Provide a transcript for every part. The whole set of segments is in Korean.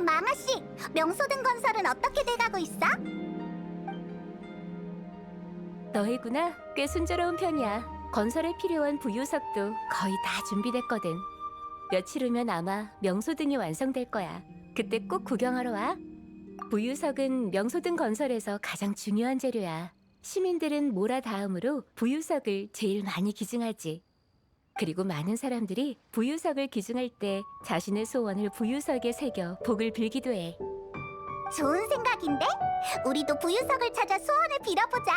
망아씨, 명소등 건설은 어떻게 돼가고 있어? 너희구나. 꽤 순조로운 편이야. 건설에 필요한 부유석도 거의 다 준비됐거든. 며칠 후면 아마 명소등이 완성될 거야. 그때 꼭 구경하러 와. 부유석은 명소등 건설에서 가장 중요한 재료야. 시민들은 모라 다음으로 부유석을 제일 많이 기증하지. 그리고 많은 사람들이 부유석을 기증할 때 자신의 소원을 부유석에 새겨 복을 빌기도 해. 좋은 생각인데? 우리도 부유석을 찾아 소원을 빌어보자.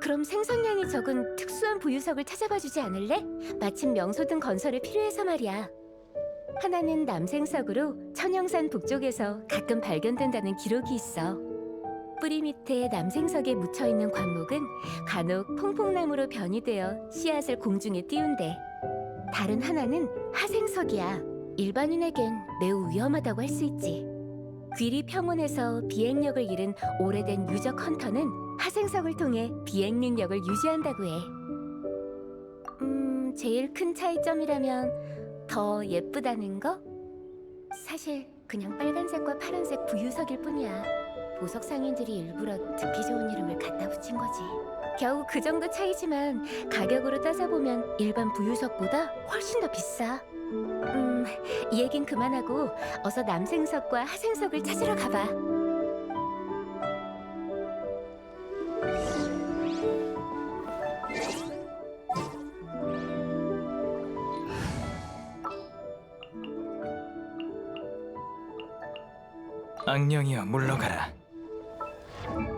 그럼 생성량이 적은 특수한 부유석을 찾아봐 주지 않을래? 마침 명소등 건설에 필요해서 말이야. 하나는 남생석으로 천영산 북쪽에서 가끔 발견된다는 기록이 있어. 뿌리 밑에 남생석에 묻혀 있는 관목은 간혹 퐁퐁나무로 변이 되어 씨앗을 공중에 띄운대. 다른 하나는 하생석이야. 일반인에겐 매우 위험하다고 할 수 있지. 귀리 평원에서 비행력을 잃은 오래된 유적 헌터는 하생석을 통해 비행 능력을 유지한다고 해. 음, 제일 큰 차이점이라면 더 예쁘다는 거? 사실 그냥 빨간색과 파란색 부유석일 뿐이야. 보석 상인들이 일부러 듣기 좋은 이름을 갖다 붙인 거지. 겨우 그 정도 차이지만 가격으로 따져보면 일반 부유석보다 훨씬 더 비싸. 음, 이 얘긴 그만하고 어서 남생석과 하생석을 찾으러 가봐. 악령이여 물러가라. 여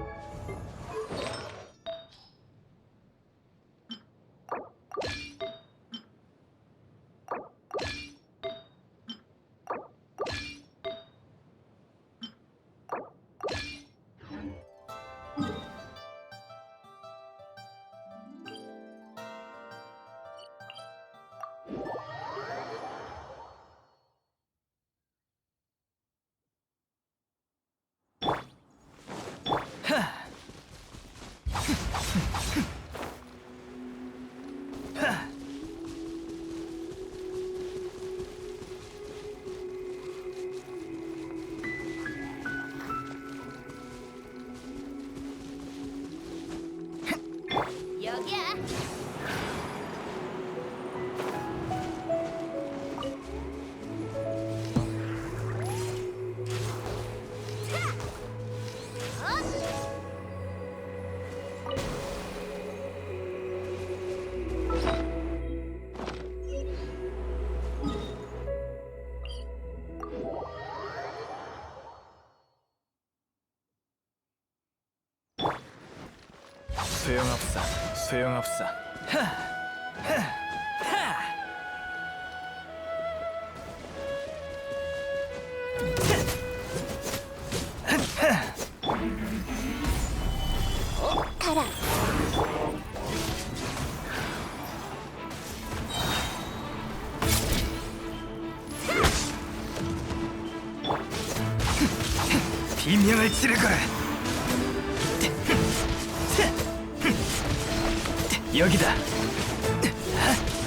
소용없어. 소용없어. 하! 하! 가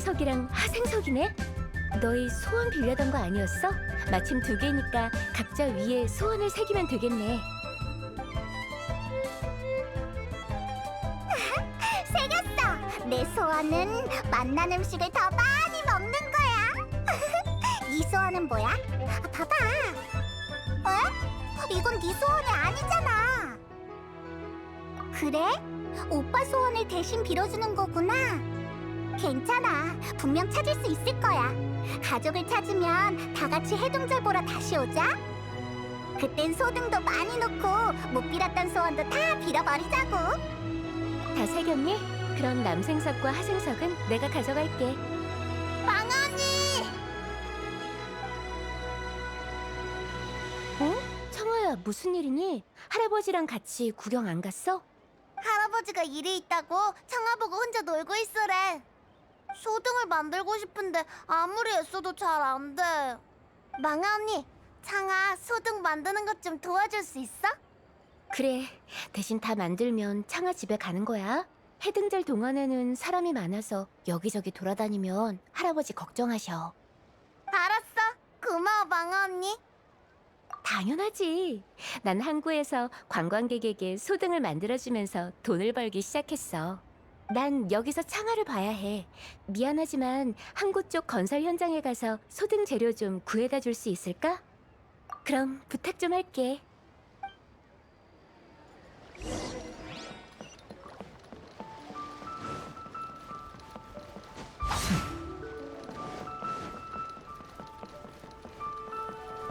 남생석이랑 하생석이네. 너희 소원 빌려던 거 아니었어? 마침 두 개니까 각자 위에 소원을 새기면 되겠네. 새겼어. 내 소원은 맛난 음식을 더 많이 먹는 거야. 네 소원은 뭐야? 아, 봐봐. 어? 이건 네 소원이 아니잖아. 그래? 오빠 소원을 대신 빌어주는 거구나. 괜찮아. 분명 찾을 수 있을 거야. 가족을 찾으면 다 같이 해동절 보러 다시 오자. 그땐 소등도 많이 놓고 못 빌었던 소원도 다 빌어버리자고. 다 새겼니? 그럼 남생석과 하생석은 내가 가져갈게. 망언니! 어? 청아야, 무슨 일이니? 할아버지랑 같이 구경 안 갔어? 할아버지가 일이 있다고 청아보고 혼자 놀고 있으래. 소등을 만들고 싶은데 아무리 애써도 잘 안 돼. 망아 언니, 창아 소등 만드는 것 좀 도와줄 수 있어? 그래. 대신 다 만들면 창아 집에 가는 거야. 해등절 동안에는 사람이 많아서 여기저기 돌아다니면 할아버지 걱정하셔. 알았어. 고마워 망아 언니. 당연하지. 난 항구에서 관광객에게 소등을 만들어주면서 돈을 벌기 시작했어. 난 여기서 창아를 봐야 해. 미안하지만 항구 쪽 건설 현장에 가서 소등 재료 좀 구해다 줄 수 있을까? 그럼 부탁 좀 할게.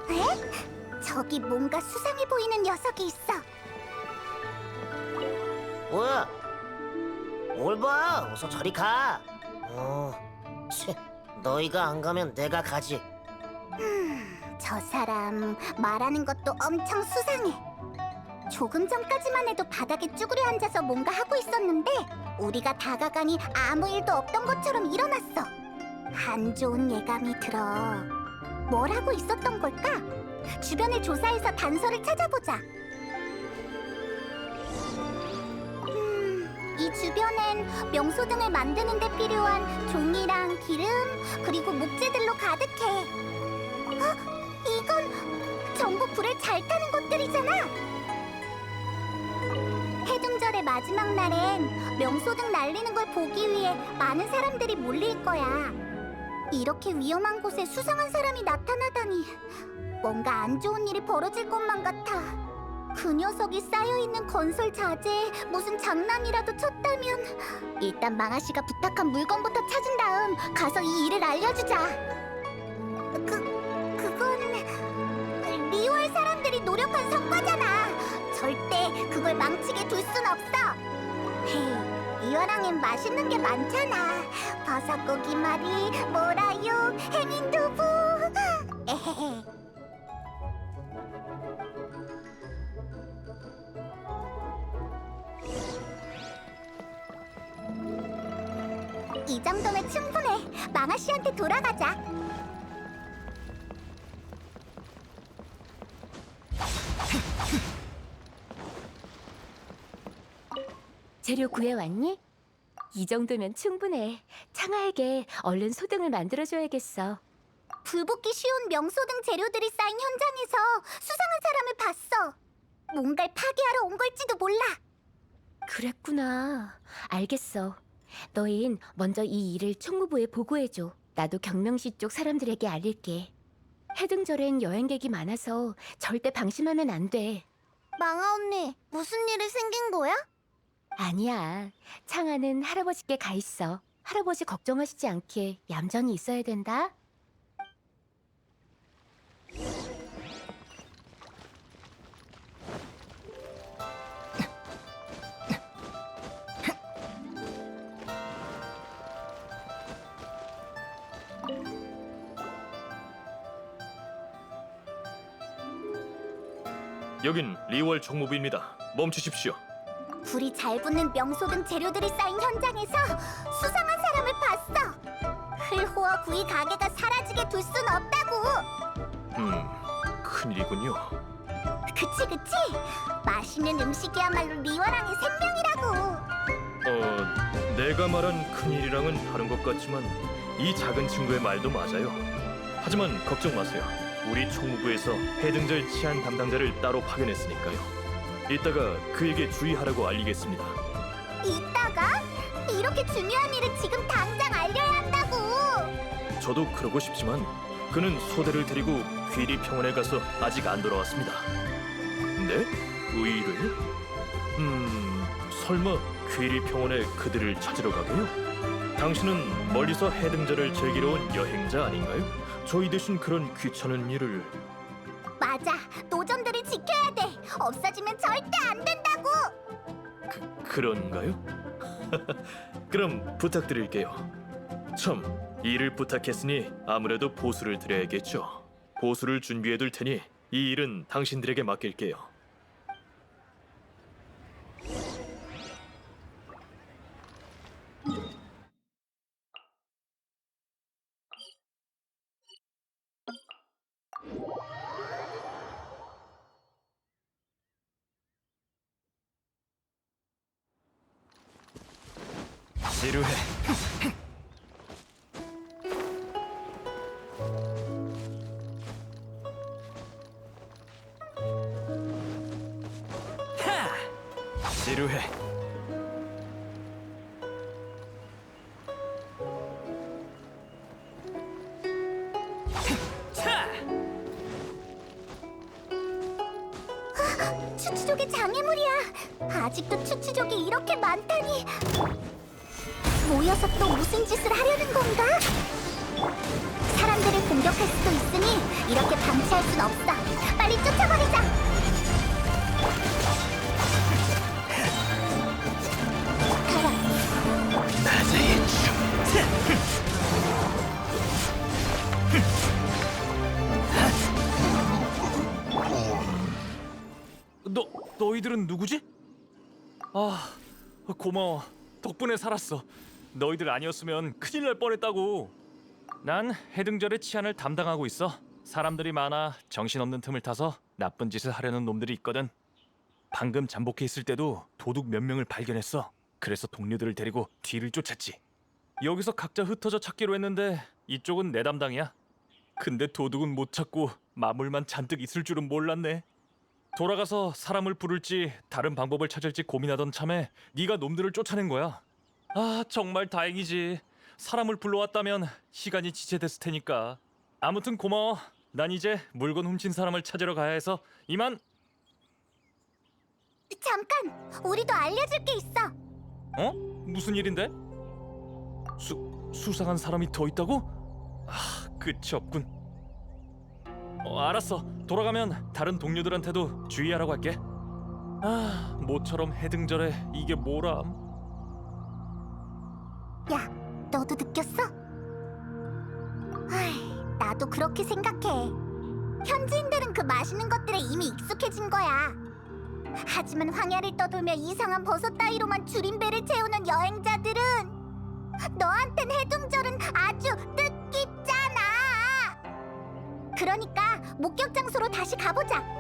에? 저기 뭔가 수상해 보이는 녀석이 있어. 뭐야? 뭘 봐? 어서 저리 가. 어, 치, 너희가 안 가면 내가 가지. 저 사람 말하는 것도 엄청 수상해. 조금 전까지만 해도 바닥에 쭈그려 앉아서 뭔가 하고 있었는데 우리가 다가가니 아무 일도 없던 것처럼 일어났어. 안 좋은 예감이 들어. 뭘 하고 있었던 걸까? 주변을 조사해서 단서를 찾아보자. 이 주변엔 명소 등을 만드는 데 필요한 종이랑 기름 그리고 목재들로 가득해. 어? 이건 전부 불을 잘 타는 것들이잖아. 해등절의 마지막 날엔 명소 등 날리는 걸 보기 위해 많은 사람들이 몰릴 거야. 이렇게 위험한 곳에 수상한 사람이 나타나다니 뭔가 안 좋은 일이 벌어질 것만 같아. 그 녀석이 쌓여 있는 건설 자재에 무슨 장난이라도 쳤다면 일단 망아 씨가 부탁한 물건부터 찾은 다음 가서 이 일을 알려주자. 그 그건 리월 사람들이 노력한 성과잖아. 절대 그걸 망치게 둘 순 없어. 헤이, 리월항엔 맛있는 게 많잖아. 버섯고기 말이, 모라요, 해민두부. 에헤헤. 돌아가자. 재료 구해왔니? 이 정도면 충분해. 창아에게 얼른 소등을 만들어줘야겠어. 불붙기 쉬운 명소등 재료들이 쌓인 현장에서 수상한 사람을 봤어. 뭔가를 파괴하러 온 걸지도 몰라. 그랬구나. 알겠어. 너흰 먼저 이 일을 총무부에 보고해줘. 나도 경명시 쪽 사람들에게 알릴게. 해등절엔 여행객이 많아서 절대 방심하면 안 돼. 망아 언니, 무슨 일이 생긴 거야? 아니야. 창아는 할아버지께 가 있어. 할아버지 걱정하시지 않게 얌전히 있어야 된다. 여긴 리월 총무부입니다. 멈추십시오. 불이 잘 붙는 명소 등 재료들이 쌓인 현장에서 수상한 사람을 봤어. 흘호와 구이 가게가 사라지게 둘 순 없다고. 음, 큰일이군요. 그치 그치. 맛있는 음식이야말로 리와랑의 생명이라고. 어, 내가 말한 큰일이랑은 다른 것 같지만 이 작은 친구의 말도 맞아요. 하지만 걱정 마세요. 우리 총무부에서 해등절 치안 담당자를 따로 파견했으니까요. 이따가 그에게 주의하라고 알리겠습니다. 이따가 이렇게 중요한 일을 지금 당장 알려야 한다고. 저도 그러고 싶지만 그는 소대를 데리고 귀리 평원에 가서 아직 안 돌아왔습니다. 네? 의뢰요? 음, 설마 귀리 평원에 그들을 찾으러 가게요? 당신은 멀리서 해등절을 즐기러 온 여행자 아닌가요? 저희 대신 그런 귀찮은 일을 맞아. 노점들을 지켜야 돼. 없어지면 절대 안 된다고. 그런가요? 그럼 부탁드릴게요. 참, 일을 부탁했으니 아무래도 보수를 드려야겠죠. 보수를 준비해둘 테니 이 일은 당신들에게 맡길게요. 지루해. 모여서 또 무슨 짓을 하려는 건가? 사람들을 공격할 수도 있으니 이렇게 방치할 순 없어. 빨리 쫓아버리자. 가라. 나자의 춤. 너 너희들은 누구지? 아 고마워 덕분에 살았어. 너희들 아니었으면 큰일 날 뻔했다고. 난 해등절의 치안을 담당하고 있어. 사람들이 많아 정신없는 틈을 타서 나쁜 짓을 하려는 놈들이 있거든. 방금 잠복해 있을 때도 도둑 몇 명을 발견했어. 그래서 동료들을 데리고 뒤를 쫓았지. 여기서 각자 흩어져 찾기로 했는데 이쪽은 내 담당이야. 근데 도둑은 못 찾고 마물만 잔뜩 있을 줄은 몰랐네. 돌아가서 사람을 부를지 다른 방법을 찾을지 고민하던 참에 네가 놈들을 쫓아낸 거야. 아 정말 다행이지. 사람을 불러왔다면 시간이 지체됐을 테니까. 아무튼 고마워. 난 이제 물건 훔친 사람을 찾으러 가야 해서 이만. 잠깐. 우리도 알려줄 게 있어. 어? 무슨 일인데? 수 수상한 사람이 더 있다고? 아 끝이 없군. 어 알았어. 돌아가면 다른 동료들한테도 주의하라고 할게. 아 모처럼 해등절에 이게 뭐람? 야, 너도 느꼈어? 아이, 나도 그렇게 생각해. 현지인들은 그 맛있는 것들에 이미 익숙해진 거야. 하지만 황야를 떠돌며 이상한 버섯 따위로만 줄인 배를 채우는 여행자들은 너한텐 해둥절은 아주 뜻깊잖아. 그러니까 목격 장소로 다시 가보자.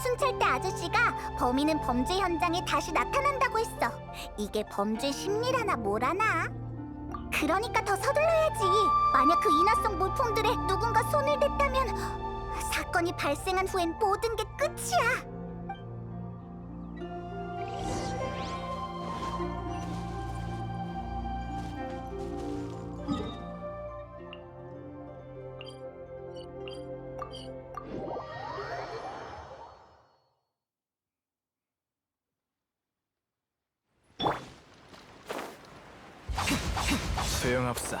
순찰대 아저씨가 범인은 범죄 현장에 다시 나타난다고 했어. 이게 범죄 심리라나 뭐라나? 그러니까 더 서둘러야지. 만약 그 인화성 물품들에 누군가 손을 댔다면 사건이 발생한 후엔 모든 게 끝이야. 없어.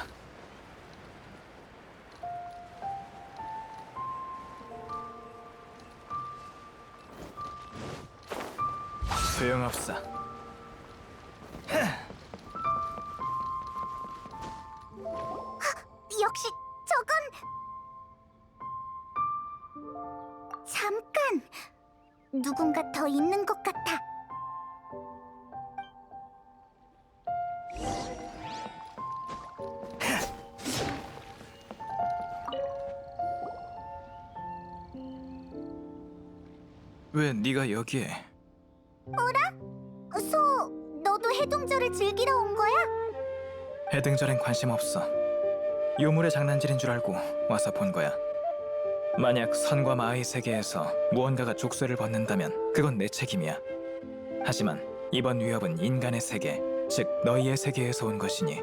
소용없어. 역시 저건 잠깐 누군가 더 있는 것 같아. 왜 네가 여기에? 소, 너도 해동절을 즐기러 온 거야? 해등절엔 관심 없어. 유물의 장난질인 줄 알고 와서 본 거야. 만약 선과 마의 세계에서 무언가가 족쇄를 벗는다면 그건 내 책임이야. 하지만 이번 위협은 인간의 세계, 즉 너희의 세계에서 온 것이니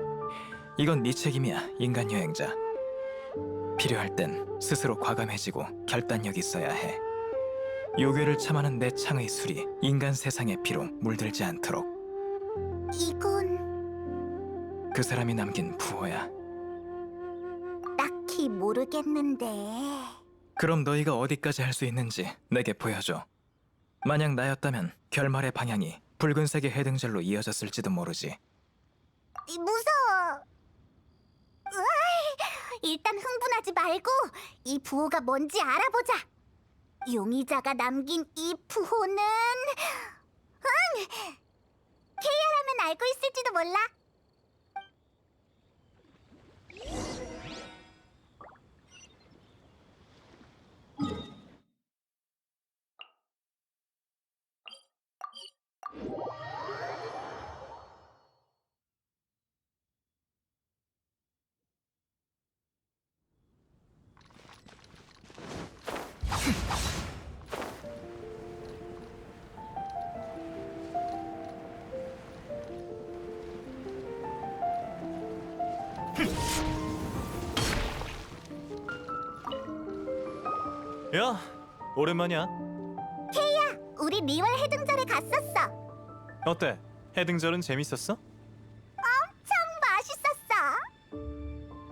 이건 네 책임이야, 인간 여행자. 필요할 땐 스스로 과감해지고 결단력 있어야 해. 요괴를 참아는 내 창의 술이 인간 세상의 피로 물들지 않도록 이건 그 사람이 남긴 부호야. 딱히 모르겠는데. 그럼 너희가 어디까지 할 수 있는지 내게 보여줘. 만약 나였다면 결말의 방향이 붉은색의 해등절로 이어졌을지도 모르지. 이, 무서워. 으아이, 일단 흥분하지 말고 이 부호가 뭔지 알아보자. 용의자가 남긴 이 부호는 응! 케이아라면 알고 있을지도 몰라. 야, 오랜만이야. 우리 리월 해등절에 갔었어. 어때? 해등절은 재밌었어? 참 맛있었어.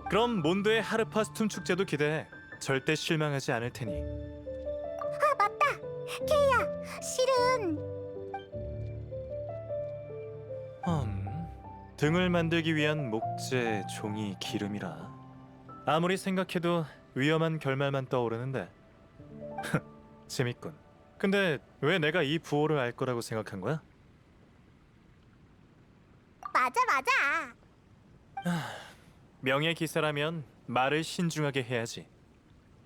그럼 몬드의 하르파 스툼 축제도 기대해. 절대 실망하지 않을 테니. 아 맞다. 케이 등을 만들기 위한 목재, 종이, 기름이라. 아무리 생각해도 위험한 결말만 떠오르는데. 재밌군. 근데 왜 내가 이 부호를 알 거라고 생각한 거야? 맞아 맞아. 명예 기사라면 말을 신중하게 해야지.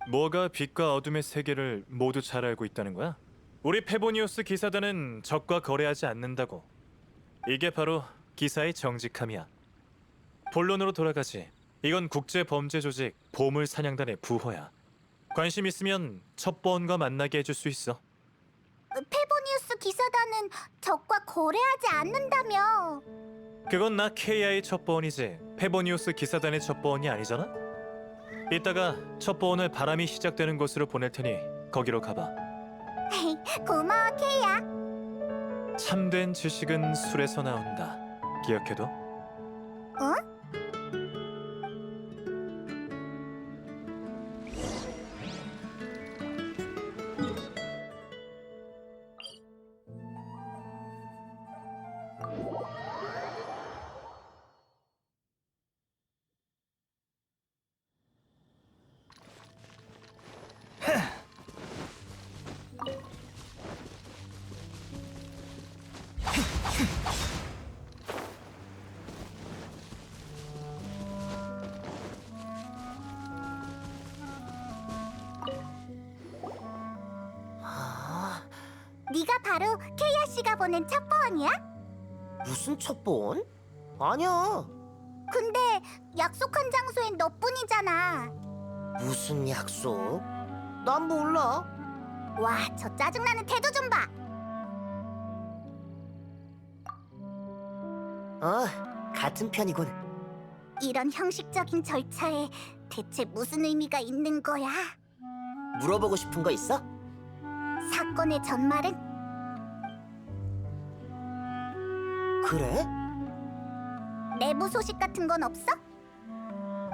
뭐가 빛과 어둠의 세계를 모두 잘 알고 있다는 거야? 우리 페보니우스 기사단은 적과 거래하지 않는다고. 이게 바로 기사의 정직함이야. 본론으로 돌아가지. 이건 국제 범죄 조직 보물 사냥단의 부호야. 관심 있으면 첩보원과 만나게 해줄 수 있어. 페보니우스 기사단은 적과 거래하지 않는다며. 그건 나 KI의 첩보원이지 페보니우스 기사단의 첩보원이 아니잖아? 이따가 첩보원을 바람이 시작되는 곳으로 보낼 테니 거기로 가봐 고마워 케이야. 참된 지식은 술에서 나온다 기억해둬. 아, 바로 케이아 씨가 보낸 첩보원이야? 무슨 첩보원? 아니야. 근데 약속한 장소엔 너뿐이잖아. 무슨 약속? 난 몰라. 와, 저 짜증나는 태도 좀 봐. 어, 같은 편이군. 이런 형식적인 절차에 대체 무슨 의미가 있는 거야? 물어보고 싶은 거 있어? 사건의 전말은 그래? 내부 소식 같은 건 없어?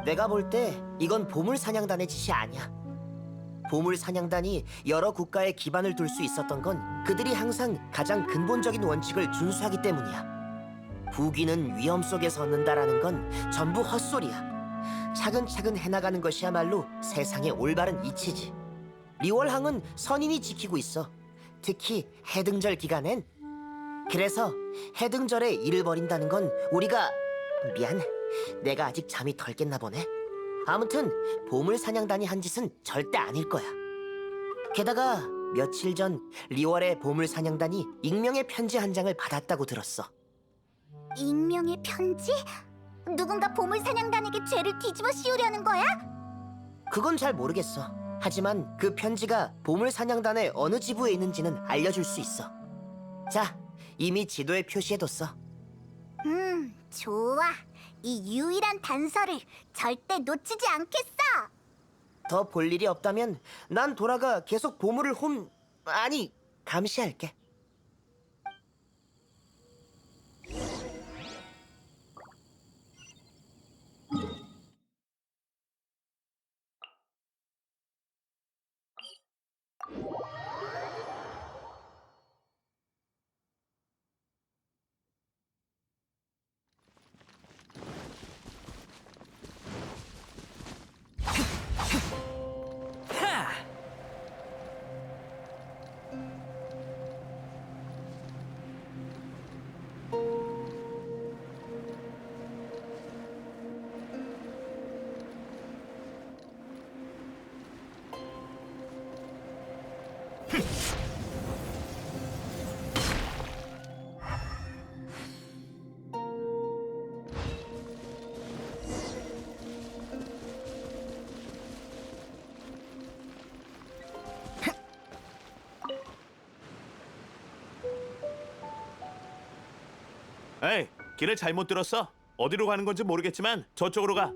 내가 볼 때 이건 보물 사냥단의 짓이 아니야. 보물 사냥단이 여러 국가에 기반을 둘 수 있었던 건 그들이 항상 가장 근본적인 원칙을 준수하기 때문이야. 부귀는 위험 속에서 얻는다라는 건 전부 헛소리야. 차근차근 해나가는 것이야말로 세상의 올바른 이치지. 리월항은 선인이 지키고 있어. 특히 해등절 기간엔. 그래서 해등절에 일을 벌인다는 건 우리가 미안. 내가 아직 잠이 덜 깼나 보네. 아무튼 보물 사냥단이 한 짓은 절대 아닐 거야. 게다가 며칠 전 리월의 보물 사냥단이 익명의 편지 한 장을 받았다고 들었어. 익명의 편지? 누군가 보물 사냥단에게 죄를 뒤집어 씌우려는 거야? 그건 잘 모르겠어. 하지만 그 편지가 보물 사냥단의 어느 지부에 있는지는 알려줄 수 있어. 자, 이미 지도에 표시해뒀어. 음, 좋아. 이 유일한 단서를 절대 놓치지 않겠어. 더 볼 일이 없다면 난 돌아가 계속 보물을 홈 아니 감시할게. 길을 잘못 들었어. 어디로 가는 건지 모르겠지만 저쪽으로 가.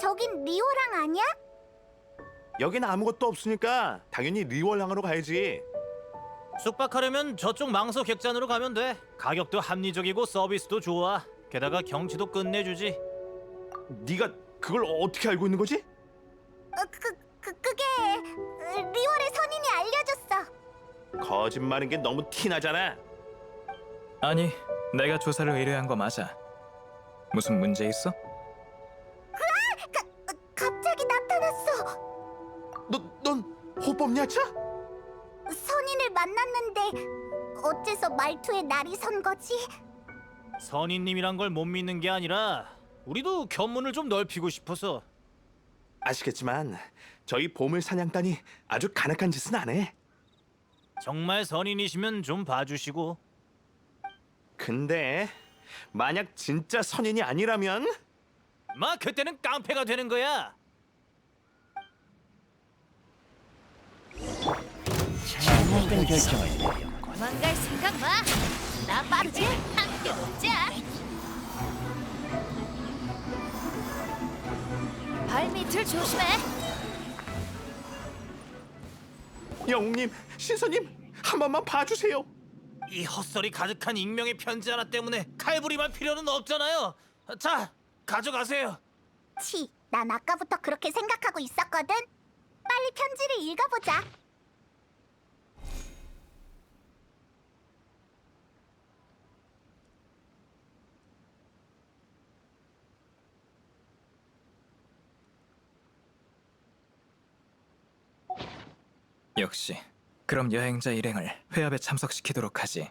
저긴 리오랑 아니야? 여긴 아무것도 없으니까 당연히 리월항으로 가야지. 숙박하려면 저쪽 망소 객잔으로 가면 돼. 가격도 합리적이고 서비스도 좋아. 게다가 경치도 끝내주지. 네가 그걸 어떻게 알고 있는 거지? 어, 그, 그, 그게 어, 리월의 선인이 알려줬어. 거짓말인 게 너무 티나잖아. 아니, 내가 조사를 의뢰한 거 맞아. 무슨 문제 있어? 어, 갑자기 나타났어. 너, 넌 호법야차? 선인을 만났는데 어째서 말투에 날이 선 거지? 선인님이란 걸 못 믿는 게 아니라 우리도 견문을 좀 넓히고 싶어서. 아시겠지만 저희 보물 사냥단이 아주 간악한 짓은 안 해. 정말 선인이시면 좀 봐주시고. 근데 만약 진짜 선인이 아니라면 마 그때는 깡패가 되는 거야. 도망갈 생각 마. 나 빠르지? 함께 먹자. 발 밑을 조심해. 영웅님, 신선님 한 번만 봐주세요. 이 헛소리 가득한 익명의 편지 하나 때문에 칼부림할 필요는 없잖아요. 자, 가져가세요. 치, 난 아까부터 그렇게 생각하고 있었거든. 빨리 편지를 읽어보자. 역시. 그럼 여행자 일행을 회합에 참석시키도록 하지.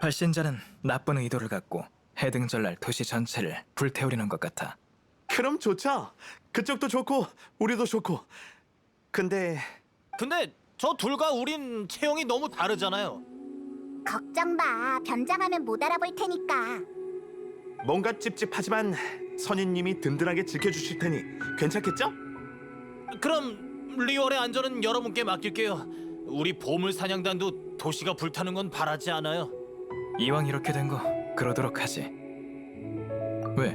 발신자는 나쁜 의도를 갖고 해등절날 도시 전체를 불태우려는 것 같아. 그럼 좋죠. 그쪽도 좋고 우리도 좋고. 근데 근데 저 둘과 우린 체형이 너무 다르잖아요. 걱정 마. 변장하면 못 알아볼 테니까. 뭔가 찝찝하지만 선인님이 든든하게 지켜주실 테니 괜찮겠죠? 그럼 리월의 안전은 여러분께 맡길게요. 우리 보물 사냥단도 도시가 불타는 건 바라지 않아요. 이왕 이렇게 된 거 그러도록 하지. 왜?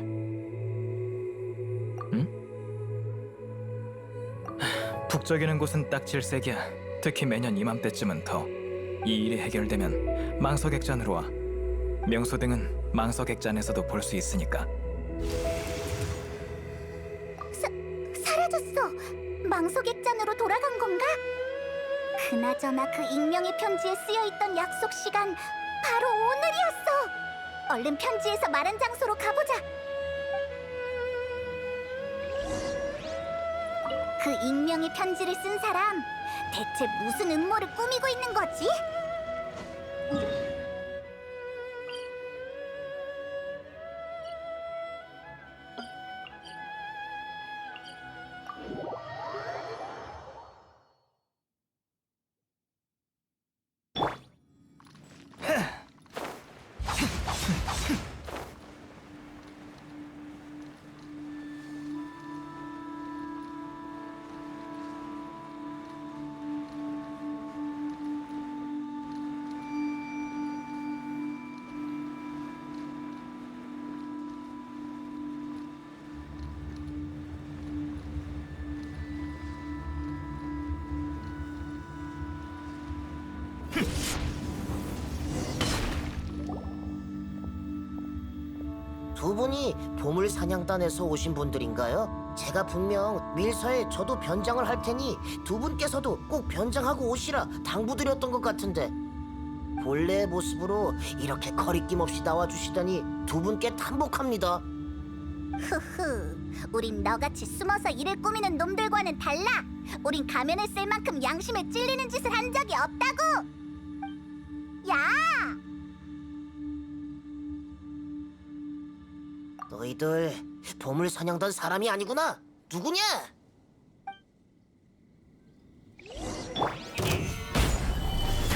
응? 하, 북적이는 곳은 딱 질색이야. 특히 매년 이맘때쯤은 더. 이 일이 해결되면 망서객잔으로 와. 명소 등은 망서객잔에서도 볼 수 있으니까. 사라졌어. 망소객잔으로 돌아간 건가? 그나저나 그 익명의 편지에 쓰여 있던 약속 시간 바로 오늘이었어. 얼른 편지에서 말한 장소로 가보자. 그 익명의 편지를 쓴 사람 대체 무슨 음모를 꾸미고 있는 거지? 두 분이 보물 사냥단에서 오신 분들인가요? 제가 분명 밀서에 저도 변장을 할 테니 두 분께서도 꼭 변장하고 오시라 당부드렸던 것 같은데 본래의 모습으로 이렇게 거리낌 없이 나와주시다니 두 분께 탄복합니다. 흐흐, 우린 너같이 숨어서 일을 꾸미는 놈들과는 달라. 우린 가면을 쓸 만큼 양심에 찔리는 짓을 한 적이 없다고. 야, 너희들 보물 사냥단 사람이 아니구나. 누구냐?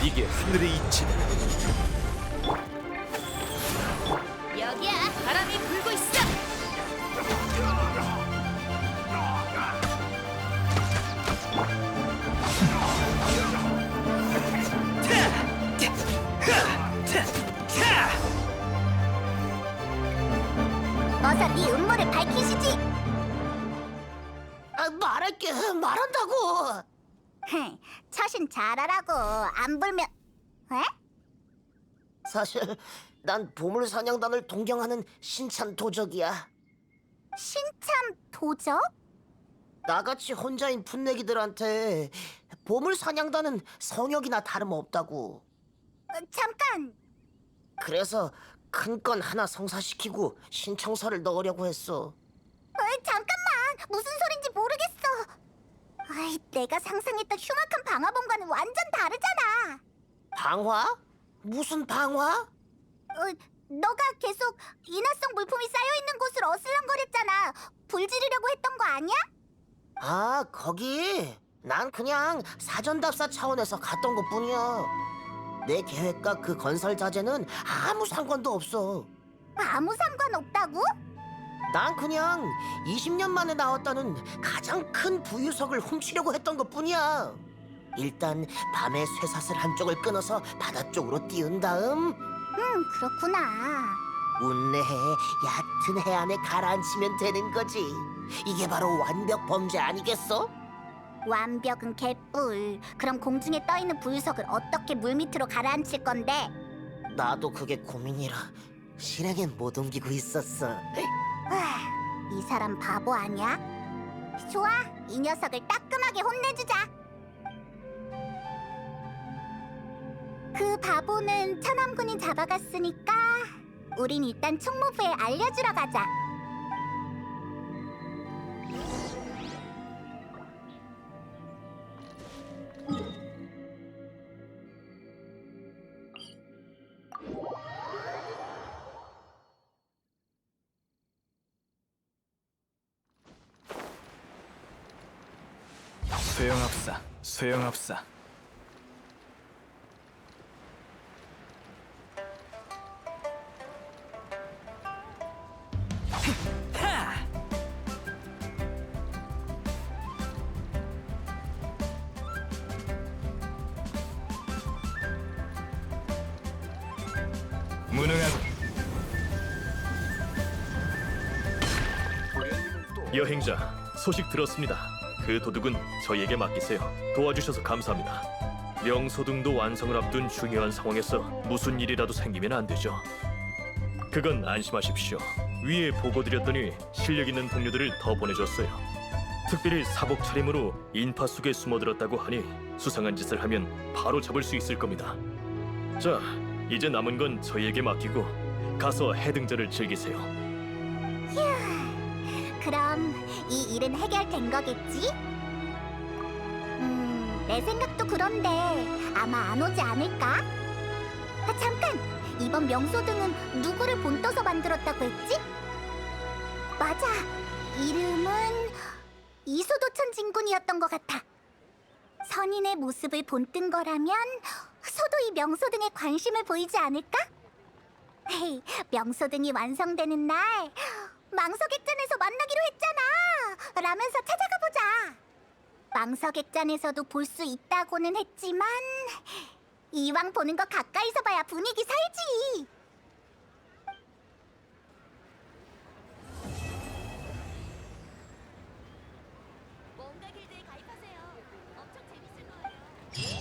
이게 하늘의 이치다. 진실을 밝히시지. 아, 말할게 말한다고. 헤, 처신 잘하라고 안 불면. 에? 사실 난 보물 사냥단을 동경하는 신참 도적이야. 신참 도적? 나같이 혼자인 풋내기들한테 보물 사냥단은 성역이나 다름없다고. 어, 잠깐. 그래서 큰 건 하나 성사시키고 신청서를 넣으려고 했어. 어, 잠깐만. 무슨 소린지 모르겠어. 아이, 내가 상상했던 흉악한 방화범과는 완전 다르잖아. 방화? 무슨 방화? 어, 너가 계속 인화성 물품이 쌓여 있는 곳을 어슬렁거렸잖아. 불 지르려고 했던 거 아니야? 아, 거기. 난 그냥 사전 답사 차원에서 갔던 것 뿐이야. 내 계획과 그 건설 자재는 아무 상관도 없어. 아무 상관 없다고? 난 그냥 20년 만에 나왔다는 가장 큰 부유석을 훔치려고 했던 것 뿐이야. 일단 밤에 쇠사슬 한쪽을 끊어서 바다 쪽으로 띄운 다음 응, 그렇구나. 운내해 얕은 해안에 가라앉히면 되는 거지. 이게 바로 완벽 범죄 아니겠어? 완벽은 개뿔. 그럼 공중에 떠 있는 부유석을 어떻게 물 밑으로 가라앉힐 건데? 나도 그게 고민이라 실행엔 못 옮기고 있었어. 하, 이 사람 바보 아니야? 좋아, 이 녀석을 따끔하게 혼내주자. 그 바보는 천암군이 잡아갔으니까 우린 일단 총무부에 알려주러 가자. 소용없어. 무능하군. 여행자 소식 들었습니다. 그 도둑은 저희에게 맡기세요. 도와주셔서 감사합니다. 명소등도 완성을 앞둔 중요한 상황에서 무슨 일이라도 생기면 안 되죠. 그건 안심하십시오. 위에 보고드렸더니 실력 있는 동료들을 더 보내줬어요. 특별히 사복 차림으로 인파 속에 숨어들었다고 하니 수상한 짓을 하면 바로 잡을 수 있을 겁니다. 자, 이제 남은 건 저희에게 맡기고 가서 해등절을 즐기세요. 그럼 이 일은 해결된 거겠지? 음, 내 생각도 그런데 아마 안 오지 않을까? 아, 잠깐! 이번 명소등은 누구를 본떠서 만들었다고 했지? 맞아! 이름은 이소도 천 진군이었던 것 같아. 선인의 모습을 본뜬 거라면 소도 이 명소등에 관심을 보이지 않을까? 헤이, 명소등이 완성되는 날 망석액잔에서 만나기로 했잖아. 라면서 찾아가 보자. 망석액잔에서도 볼 수 있다고는 했지만 이왕 보는 거 가까이서 봐야 분위기 살지. 뭔가 길드에 가입하세요. 엄청 재밌을 거예요.